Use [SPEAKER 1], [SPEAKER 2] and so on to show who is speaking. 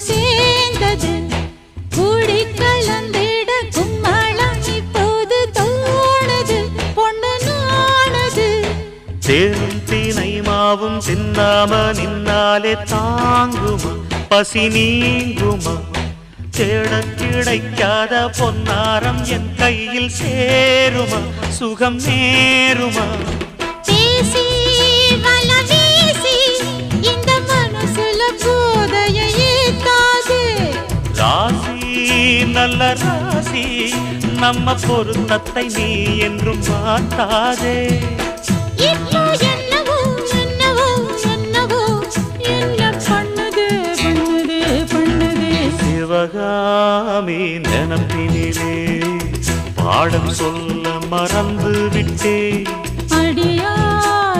[SPEAKER 1] சேர்ந்தது கூடி கலந்திட கும்மளம் இப்போது தோணது பொன்னது சேர்த்தினை மாவும் சிந்தாம நின்னாலே தாங்குமா பசி நீங்குமா? தேட கிடைக்காத பொன்னாரம் என் கையில் சேருமா சுகம் நேருமா? நல்ல ராசி. நம்ம பொருத்தத்தை நீ என்றும் மாட்டாதே சிவகாமி நினப்பினிலே. பாடம் சொல்ல மறந்து விட்டேன்